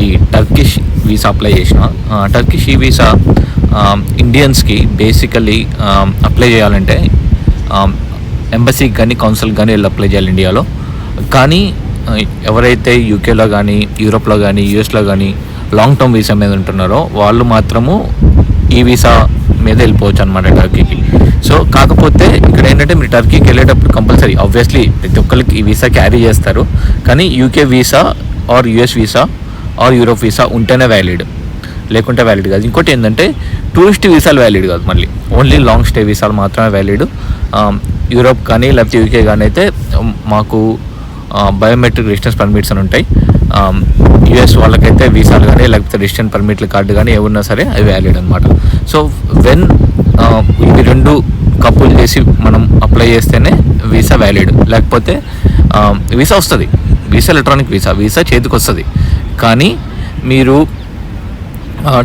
ఈ Turkish visa apply చేసిన. Turkish e visa ఇండియన్స్కి బేసికలీ అప్లై చేయాలంటే ఎంబసీకి కానీ కౌన్సిల్కి కానీ వెళ్ళి అప్లై చేయాలి ఇండియాలో కానీ ఎవరైతే యూకేలో కానీ యూరోప్లో కానీ యూఎస్లో కానీ లాంగ్ టర్మ్ వీసా మీద ఉంటున్నారో వాళ్ళు మాత్రము ఈ వీసా మీద వెళ్ళిపోవచ్చు అనమాట టర్కీకి సో కాకపోతే ఇక్కడ ఏంటంటే మీరు టర్కీకి వెళ్ళేటప్పుడు కంపల్సరీ ఆబ్వియస్లీ ప్రతి ఒక్కరికి ఈ వీసా క్యారీ చేస్తారు. కానీ UK visa or US visa or Europe visa ఉంటేనే వ్యాలిడ్ లేకుంటే వ్యాలిడ్ కాదు. ఇంకోటి ఏంటంటే టూరిస్ట్ వీసాలు వ్యాలిడ్ కాదు మళ్ళీ. ఓన్లీ లాంగ్ స్టే వీసాలు మాత్రమే వ్యాలిడ్ యూరోప్ కానీ లేకపోతే యూకే కానీ అయితే మాకు బయోమెట్రిక్ రెసిడెన్స్ పర్మిట్స్ అని ఉంటాయి. యుఎస్ వాళ్ళకైతే వీసాలు కానీ లేకపోతే రెసిడెంట్ పర్మిట్ల కార్డు కానీ ఏమున్నా సరే అవి వ్యాలిడ్ అనమాట సో వెన్ ఇవి రెండు కపుల్ చేసి మనం అప్లై చేస్తేనే వీసా వ్యాలిడ్ లేకపోతే వీసా వస్తుంది. Visa electronic visa. వీసా చేతికి వస్తుంది కానీ మీరు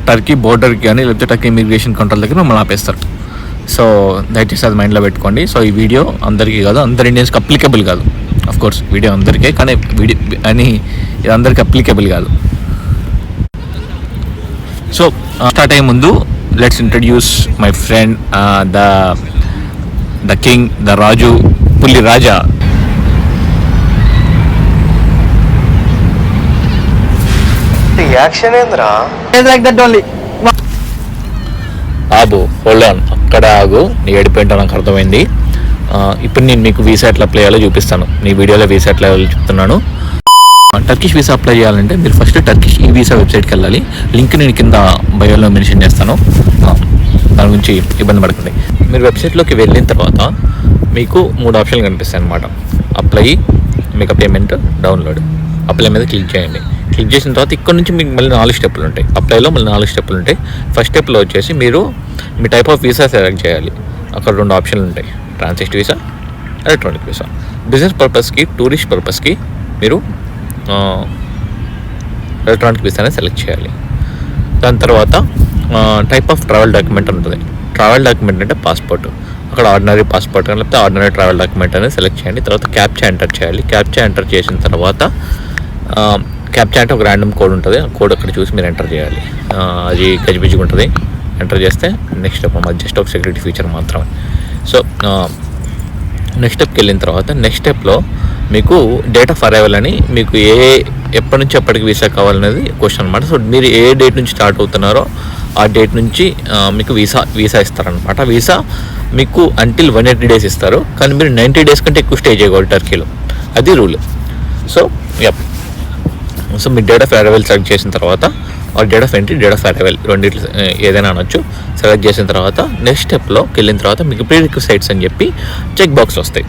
టర్కీ బోర్డర్కి కానీ లేకపోతే టర్కీ ఇమిగ్రేషన్ కంట్రోల్ దగ్గర మిమ్మల్ని ఆపేస్తారు. సో దయచేసి అది మైండ్లో పెట్టుకోండి. సో ఈ వీడియో అందరికీ కాదు అందరి ఇండియన్స్కి అప్లికబుల్ కాదు. అఫ్ కోర్స్ వీడియో అందరికీ కానీ వీడియో అని ఇది అందరికీ అప్లికబుల్ కాదు. సో స్టార్ట్ అయ్యే ముందు let's introduce my friend the the king the Raju Pulli Raja action ఏంద్రా? Like that only. ఆబు హోల్డ్ ఆన్ అక్కడ ఆగు. నీ ఏడిపోయింటో నాకు అర్థమైంది. ఆ, ఇప్పుడు నేను మీకు వీసా ఎట్లా అప్లై చేయాలో చూపిస్తాను. నీ వీడియోలో వీసా ఎట్లా చెప్తున్నాను. టర్కిష్ వీసా అప్లై చేయాలంటే మీరు ఫస్ట్ టర్కిష్ ఈ వీసా వెబ్సైట్కి వెళ్ళాలి. లింక్ నేను కింద బయోలో మెన్షన్ చేస్తాను. ఆ, దాని గురించి ఇబ్బంది పడకండి. మీరు వెబ్సైట్లోకి వెళ్ళిన తర్వాత మీకు మూడు ఆప్షన్లు కనిపిస్తాయి అనమాట అప్లై మీకు పేమెంట్ డౌన్లోడ్ అప్లై మీద క్లిక్ చేయండి. క్లిక్ చేసిన తర్వాత ఇక్కడ నుంచి మీకు మళ్ళీ నాలుగు స్టెప్లు ఉంటాయి. అప్లైలో మళ్ళీ నాలుగు స్టెప్లు ఉంటాయి. ఫస్ట్ స్టెప్లో వచ్చేసి మీరు మీ టైప్ ఆఫ్ వీసా సెలెక్ట్ చేయాలి. అక్కడ రెండు ఆప్షన్లు ఉంటాయి. Transit visa electronic visa business పర్పస్కి టూరిస్ట్ పర్పస్కి మీరు ఎలక్ట్రానిక్ వీసానే సెలెక్ట్ చేయాలి. దాని తర్వాత టైప్ ఆఫ్ ట్రావెల్ డాక్యుమెంట్ ఉంటుంది. ట్రావెల్ డాక్యుమెంట్ అంటే పాస్పోర్ట్ అక్కడ ఆర్డినరీ పాస్పోర్ట్ కానీ లేకపోతే ఆర్డినరీ ట్రావెల్ డాక్యుమెంట్ అనేది సెలెక్ట్ చేయండి. తర్వాత క్యాప్చా ఎంటర్ చేయాలి. క్యాప్చా ఎంటర్ చేసిన తర్వాత క్యాప్చా అంటే ఒక ర్యాండమ్ కోడ్ ఉంటుంది. ఆ కోడ్ అక్కడ చూసి మీరు ఎంటర్ చేయాలి. అది గజిబిజిగా ఉంటుంది. ఎంటర్ చేస్తే నెక్స్ట్ స్టెప్ అది జస్ట్ ఒక సెక్యూరిటీ ఫీచర్ మాత్రమే. సో నెక్స్ట్ స్టెప్కి వెళ్ళిన తర్వాత నెక్స్ట్ స్టెప్లో మీకు డేట్ ఆఫ్ అరైవల్ అని మీకు ఏ ఎప్పటి నుంచి ఎప్పటికి వీసా కావాలనేది క్వశ్చన్ అనమాట సో మీరు ఏ డేట్ నుంచి స్టార్ట్ అవుతున్నారో ఆ డేట్ నుంచి మీకు వీసా వీసా ఇస్తారనమాట వీసా మీకు అంటిల్ వన్ ఎయిటీ డేస్ ఇస్తారు. కానీ మీరు నైంటీ డేస్ కంటే ఎక్కువ స్టే చేయకూడదు టర్కీలో అది రూల్ సో యప్ సో మీ డేట్ ఆఫ్ అరైవల్ సెలెక్ట్ చేసిన తర్వాత ఆ date of entry date of arrival రెండింటి ఏదైనా అనొచ్చు. సెలెక్ట్ చేసిన తర్వాత నెక్స్ట్ స్టెప్లోకి వెళ్ళిన తర్వాత మీకు ప్రీ సైట్స్ అని చెప్పి చెక్ బాక్స్ వస్తాయి.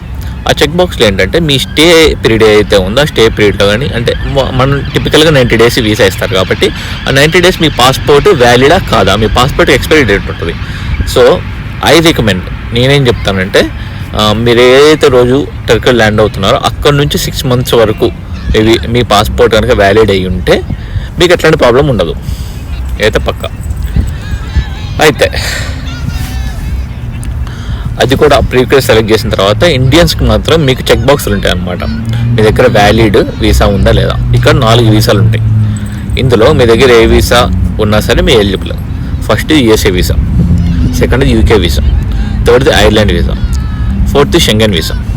ఆ చెక్ బాక్స్లో ఏంటంటే మీ స్టే పీరియడ్ ఏదైతే ఉందో స్టే పీరియడ్లో కానీ అంటే మనం టిపికల్గా నైంటీ డేస్ వీసా ఇస్తారు కాబట్టి ఆ నైంటీ డేస్ మీ పాస్పోర్ట్ వ్యాలిడా కాదా? మీ పాస్పోర్ట్ ఎక్స్పైరీ డేట్ ఉంటుంది. సో ఐ రికమెండ్ నేనేం చెప్తానంటే మీరు ఏదైతే రోజు టర్కీ ల్యాండ్ అవుతున్నారో అక్కడ నుంచి సిక్స్ మంత్స్ వరకు ఇవి మీ పాస్పోర్ట్ కనుక వ్యాలిడ్ అయ్యి ఉంటే మీకు ఎట్లాంటి ప్రాబ్లం ఉండదు. అయితే పక్క. అయితే అది కూడా ప్రీవియస్ సెలెక్ట్ చేసిన తర్వాత ఇండియన్స్కి మాత్రం మీకు చెక్ బాక్సులు ఉంటాయి అన్నమాట. మీ దగ్గర వ్యాలిడ్ వీసా ఉందా లేదా? ఇక్కడ నాలుగు వీసాలు ఉంటాయి. ఇందులో మీ దగ్గర ఏ వీసా ఉన్నా సరే మీ eligible. First USA visa. Second UK visa. థర్డ్ది Ireland visa. Fourth Schengen visa.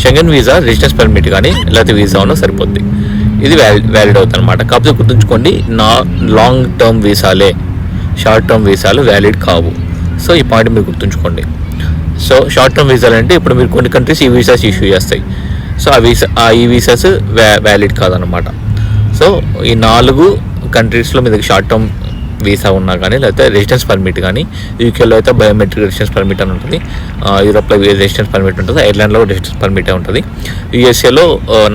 Schengen visa residence permit కానీ లేకపోతే వీసా ఉన్నా సరిపోద్ది. ఇది వ్యాలిడ్ వ్యాలిడ్ అవుతుంది అనమాట కాకపోతే గుర్తుంచుకోండి నా లాంగ్ టర్మ్ వీసాలే షార్ట్ టర్మ్ వీసాలు వ్యాలిడ్ కావు. సో ఈ పాయింట్ మీరు గుర్తుంచుకోండి. సో షార్ట్ టర్మ్ వీసాలు అంటే ఇప్పుడు మీరు కొన్ని కంట్రీస్ ఈ వీసాస్ ఇష్యూ చేస్తాయి. సో ఆ వీసా ఆ ఈ వీసాస్ వ్యా వ్యాలిడ్ కాదనమాట సో ఈ నాలుగు కంట్రీస్లో మీ దగ్గర షార్ట్ టర్మ్ వీసా ఉన్నా కానీ లేకపోతే రెసిడెన్స్ పర్మిట్ కానీ యూకేలో అయితే బయోమెట్రిక్ రెసిడెన్స్ పర్మిట్ అని ఉంటుంది. యూరోప్లో రెసిడెన్స్ పర్మిట్ ఉంటుంది ఐర్లాండ్లో రెసిడెన్స్ పర్మిట్ ఉంటుంది. యూఎస్ఏలో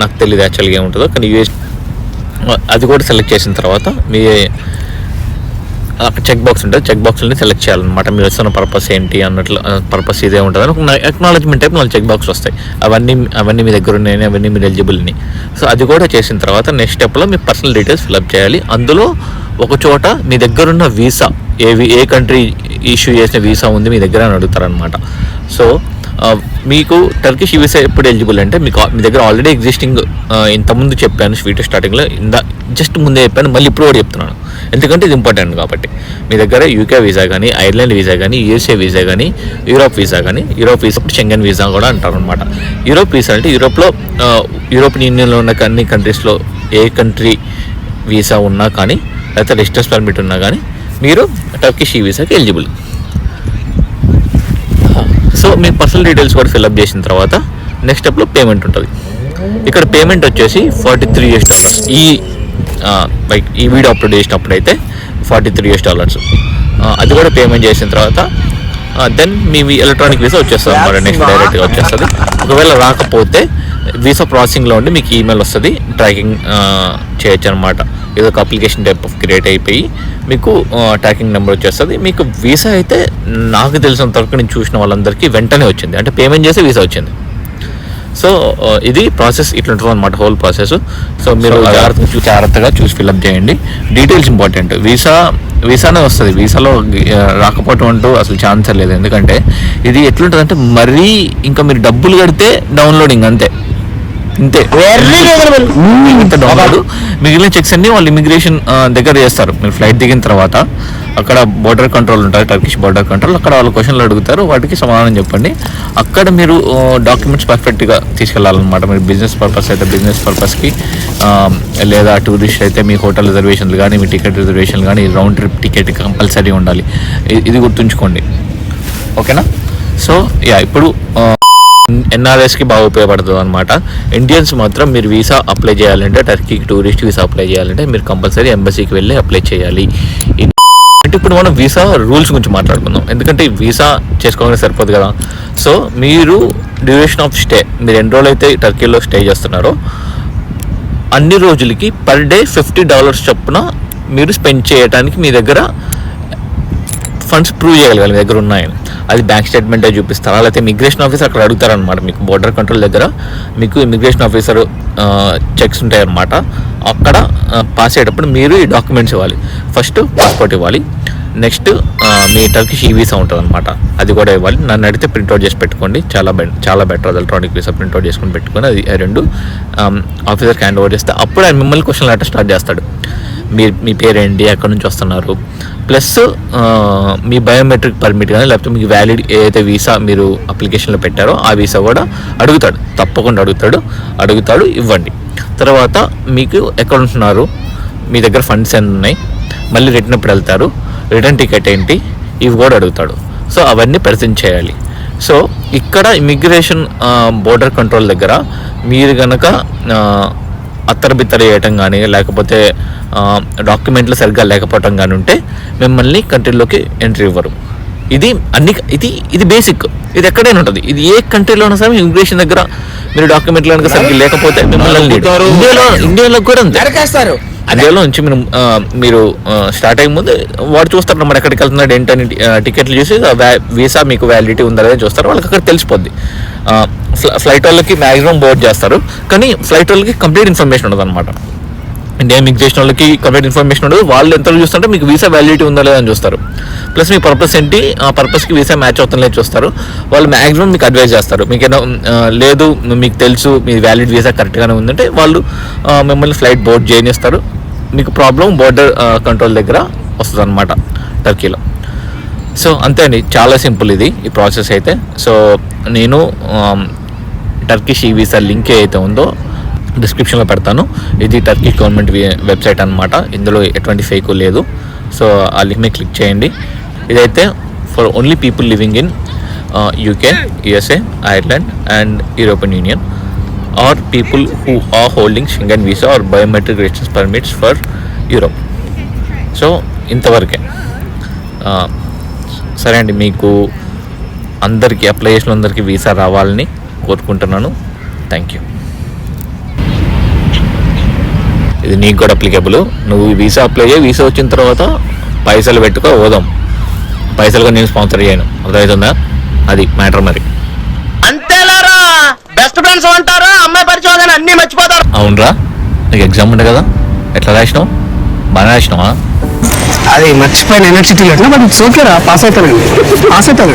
నాకు తెలియదు యాక్చువల్గా ఏముంటుందో కానీ యూఎస్ అది కూడా సెలెక్ట్ చేసిన తర్వాత మీ అక్కడ చెక్ బాక్స్ ఉంటుంది. చెక్ బాక్స్ని సెలెక్ట్ చేయాలన్నమాట. మీరు వస్తున్న పర్పస్ ఏంటి అన్నట్లు పర్పస్ ఇదే ఉంటుంది అని ఎక్నాలజ్మెంట్ టైప్ నాలుగు చెక్ బాక్స్ వస్తాయి. అవన్నీ అవన్నీ మీ దగ్గర ఉన్నాయని అవన్నీ మీరు ఎలిజిబుల్ని సో అది కూడా చేసిన తర్వాత నెక్స్ట్ స్టెప్లో మీ పర్సనల్ డీటెయిల్స్ ఫిల్అప్ చేయాలి. అందులో ఒక చోట మీ దగ్గరున్న వీసా ఏ ఏ కంట్రీ ఇష్యూ చేసిన వీసా ఉంది మీ దగ్గర అని అడుగుతారనమాట సో మీకు టర్కిష్ వీసా ఎప్పుడు ఎలిజిబుల్ అంటే మీకు మీ దగ్గర ఆల్రెడీ ఎగ్జిస్టింగ్ ఇంతకుముందు చెప్పాను స్వీట్ స్టార్టింగ్లో ఇందా జస్ట్ ముందే చెప్పాను మళ్ళీ ఇప్పుడు కూడా చెప్తున్నాను. ఎందుకంటే ఇది ఇంపార్టెంట్ కాబట్టి. మీ దగ్గర యూకే వీసా కానీ ఐర్లాండ్ వీసా కానీ యూఎస్ఏ వీసా కానీ యూరోప్ వీసా కానీ యూరోప్ వీసా షెంగన్ వీసా కూడా అంటారు అనమాట యూరోప్ వీసా అంటే యూరోప్లో యూరోపియన్ యూనియన్లో ఉన్న అన్ని కంట్రీస్లో ఏ కంట్రీ వీసా ఉన్నా కానీ లేకపోతే రెసిడెన్స్ పర్మిట్ ఉన్నా కానీ మీరు టర్కిష్ ఈ వీసాకి ఎలిజిబుల్ సో మీ పర్సనల్ డీటెయిల్స్ కూడా ఫిల్అప్ చేసిన తర్వాత నెక్స్ట్ స్టెప్లో పేమెంట్ ఉంటుంది. ఇక్కడ పేమెంట్ వచ్చేసి ఫార్టీ త్రీ ఇయర్స్ డాలర్స్. ఈ లైక్ ఈ వీడియో అప్లోడ్ చేసినప్పుడు అయితే ఫార్టీ త్రీ ఇయర్స్ డాలర్స్. అది కూడా పేమెంట్ చేసిన తర్వాత దెన్ మీ ఎలక్ట్రానిక్ వీసా వచ్చేస్తుంది అన్నమాట నెక్స్ట్ డైరెక్ట్గా వచ్చేస్తుంది. ఒకవేళ రాకపోతే వీసా ప్రాసెసింగ్లో ఉండి మీకు ఈమెయిల్ వస్తుంది ట్రాకింగ్ చేయొచ్చు అనమాట ఏదో ఒక అప్లికేషన్ టైప్ ఆఫ్ క్రియేట్ అయిపోయి మీకు ట్రాకింగ్ నెంబర్ వచ్చేస్తుంది. మీకు వీసా అయితే నాకు తెలిసినంత వరకు నేను చూసిన వాళ్ళందరికీ వెంటనే వచ్చింది. అంటే పేమెంట్ చేసి వీసా వచ్చింది. సో ఇది ప్రాసెస్ ఇట్లా ఉంటుంది అనమాట హోల్ ప్రాసెస్ సో మీరు జాగ్రత్తగా జాగ్రత్తగా చూసి ఫిల్అప్ చేయండి. డీటెయిల్స్ ఇంపార్టెంట్ వీసా వీసానే వస్తుంది. వీసాలో రాకపోవటం అంటూ అసలు ఛాన్స్ లేదు. ఎందుకంటే ఇది ఎట్లుంటుంది అంటే మరీ ఇంకా మీరు డబ్బులు కడితే డౌన్లోడింగ్ అంతే. ఇంతే. ఇంత డౌన్లోడ్ మిగిలిన చెక్స్ అన్ని వాళ్ళు ఇమిగ్రేషన్ దగ్గర చేస్తారు. మీరు ఫ్లైట్ దిగిన తర్వాత అక్కడ బోర్డర్ కంట్రోల్ ఉంటుంది టర్కిష్ బోర్డర్ కంట్రోల్ అక్కడ వాళ్ళు క్వశ్చన్లు అడుగుతారు వాటికి సమాధానం చెప్పండి. అక్కడ మీరు డాక్యుమెంట్స్ పర్ఫెక్ట్గా తీసుకెళ్ళాలన్నమాట మీరు బిజినెస్ పర్పస్ అయితే బిజినెస్ పర్పస్కి లేదా టూరిస్ట్ అయితే మీ హోటల్ రిజర్వేషన్లు కానీ మీ టికెట్ రిజర్వేషన్లు కానీ రౌండ్ ట్రిప్ టికెట్ కంపల్సరీ ఉండాలి. ఇది గుర్తుంచుకోండి. ఓకేనా? సో యా ఇప్పుడు ఎన్ఆర్ఎస్కి బాగా ఉపయోగపడుతుంది అనమాట ఇండియన్స్ మాత్రం మీరు వీసా అప్లై చేయాలంటే టర్కీకి టూరిస్ట్ వీసా అప్లై చేయాలంటే మీరు కంపల్సరీ ఎంబసీకి వెళ్ళి అప్లై చేయాలి. అంటే ఇప్పుడు మనం వీసా రూల్స్ గురించి మాట్లాడుకుందాం. ఎందుకంటే వీసా చేసుకోవడానికి సరిపోదు కదా. సో మీరు డ్యూరేషన్ ఆఫ్ స్టే మీరు ఎన్ని రోజులు అయితే టర్కీలో స్టే చేస్తున్నారో అన్ని రోజులకి పర్ డే ఫిఫ్టీ డాలర్స్ చొప్పున మీరు స్పెండ్ చేయడానికి మీ దగ్గర ఫండ్స్ ప్రూవ్ చేయగలగాలి మీ దగ్గర ఉన్నాయని అది బ్యాంక్ స్టేట్మెంటే చూపిస్తారా? లేకపోతే ఇమిగ్రేషన్ ఆఫీసర్ అక్కడ అడుగుతారనమాట మీకు బోర్డర్ కంట్రోల్ దగ్గర మీకు ఇమిగ్రేషన్ ఆఫీసర్ చెక్స్ ఉంటాయన్నమాట. అక్కడ పాస్ అయ్యేటప్పుడు మీరు ఈ డాక్యుమెంట్స్ ఇవ్వాలి. ఫస్ట్ పాస్పోర్ట్ ఇవ్వాలి. నెక్స్ట్ మీ టర్కిష్ ఈ వీసా ఉంటుంది అనమాట అది కూడా ఇవ్వాలి. నన్ను అడిగితే ప్రింట్అవుట్ చేసి పెట్టుకోండి. చాలా బె చాలా బెటర్ అది ఎలక్ట్రానిక్ వీసా ప్రింట్అవుట్ చేసుకొని పెట్టుకొని అది ఆ రెండు ఆఫీసర్కి హ్యాండ్ ఓవర్ చేస్తే అప్పుడు ఆయన మిమ్మల్ని క్వశ్చన్ లెటర్ స్టార్ట్ చేస్తాడు. మీ మీ పేరేంటి ఎక్కడి నుంచి వస్తున్నారు? ప్లస్ మీ బయోమెట్రిక్ పర్మిట్ కానీ లేకపోతే మీకు వ్యాలిడ్ ఏదైతే వీసా మీరు అప్లికేషన్లో పెట్టారో ఆ వీసా కూడా అడుగుతాడు. తప్పకుండా అడుగుతాడు. అడుగుతాడు ఇవ్వండి. తర్వాత మీకు ఎక్కడ ఉంటున్నారు? మీ దగ్గర ఫండ్స్ ఎన్ని ఉన్నాయి? మళ్ళీ రిటర్న్ ఎప్పుడు వెళ్తారు? రిటర్న్ టికెట్ ఏంటి? ఇవి కూడా అడుగుతాడు. సో అవన్నీ ప్రజెంట్ చేయాలి. సో ఇక్కడ ఇమిగ్రేషన్ బోర్డర్ కంట్రోల్ దగ్గర మీరు కనుక అత్తరబిత్తర చేయటం కానీ లేకపోతే డాక్యుమెంట్లు సరిగ్గా లేకపోవటం కానీ ఉంటే మిమ్మల్ని కంట్రీలోకి ఎంట్రీ ఇవ్వరు. ఇది అన్ని ఇది ఇది బేసిక్. ఇది ఎక్కడైనా ఉంటుంది. ఇది ఏ కంట్రీలో ఉన్నా సరే ఇమిగ్రేషన్ దగ్గర మీరు డాక్యుమెంట్లు కనుక సరిగ్గా లేకపోతే మిమ్మల్ని ఇండియాలో ఇండియాలో కూడా అంతే. అదేలో నుంచి మీరు మీరు స్టార్ట్ అయ్యే ముందు వాడు చూస్తారు మరి ఎక్కడికి వెళ్తున్నాడు ఏంటని టికెట్లు చూసి వీసా మీకు వ్యాలిడిటీ ఉందా లేదా చూస్తారు వాళ్ళకి అక్కడ తెలిసిపోద్ది. ఫ్లైట్ వాళ్ళకి మ్యాక్సిమం బోర్డ్ చేస్తారు కానీ ఫ్లైట్ వాళ్ళకి కంప్లీట్ ఇన్ఫర్మేషన్ ఉండదు అనమాట ఇండియా చేసిన వాళ్ళకి కంప్లీట్ ఇన్ఫర్మేషన్ ఉండదు వాళ్ళు ఎంత చూస్తుంటే మీకు వీసా వ్యాలిడిటీ ఉందా లేదా అని చూస్తారు. ప్లస్ మీ పర్పస్ ఏంటి ఆ పర్పస్కి వీసా మ్యాచ్ అవుతుందో లేదు చూస్తారు. వాళ్ళు మ్యాక్సిమం మీకు అడ్వైజ్ చేస్తారు మీకు ఏదో లేదు మీకు తెలుసు మీ వ్యాలిడ్ వీసా కరెక్ట్గానే ఉందంటే వాళ్ళు మిమ్మల్ని ఫ్లైట్ బోర్డ్ చేయనిస్తారు మీకు ప్రాబ్లం బోర్డర్ కంట్రోల్ దగ్గర వస్తుంది అనమాట టర్కీలో సో అంతే అండి. చాలా సింపుల్ ఇది ఈ ప్రాసెస్ అయితే. సో నేను um, Turkish e visa link ఏదైతే ఉందో డిస్క్రిప్షన్లో పెడతాను. ఇది టర్కీ గవర్నమెంట్ వెబ్సైట్ అనమాట ఇందులో ఎటువంటి ఫేకు లేదు. సో ఆ లింక్ మీద క్లిక్ చేయండి. ఇదైతే for only people living in UK USA Ireland and European Union or people who are holding Schengen visa or biometric residence permits for Europe so ఇంతవరకే. సరే అండి మీకు అందరికీ అప్లై చేసిన అందరికీ వీసా రావాలని కోరుకుంటున్నాను. థ్యాంక్ యూ ఇది నీకు కూడా అప్లికేబుల్ నువ్వు వీసా అప్లై చేయి వీసా వచ్చిన తర్వాత పైసలు పెట్టుకో పోదాం పైసలుగా నేను స్పాన్సర్ చేయను. అర్థమవుతుందా? అది మ్యాటర్ మరి. అంతేలారా బెస్ట్ ఫ్రెండ్స్ అన్ని మర్చిపోతారు. అవునరా నీకు ఎగ్జామ్ ఉండే కదా? ఎట్లా రాసినావు? బాగా రాసినావా? అది మర్చిపోయిన యూనివర్సిటీలో బట్ ఇట్స్ ఓకే రా పాస్ అవుతాను పాస్ అవుతాను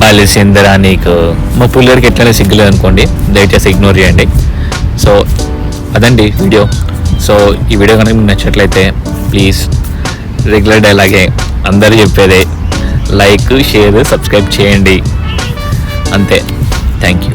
బాలిసిందరా నీకు. మా పుల్లడికి ఎట్లయినా సిగ్గులేదు అనుకోండి దయచేసి ఇగ్నోర్ చేయండి. సో అదండి వీడియో సో ఈ వీడియో కనుక మీకు నచ్చినట్లయితే ప్లీజ్ రెగ్యులర్ డైలాగే అందరూ చెప్పేదే. లైక్ షేర్ సబ్స్క్రైబ్ చేయండి. అంతే. Thank you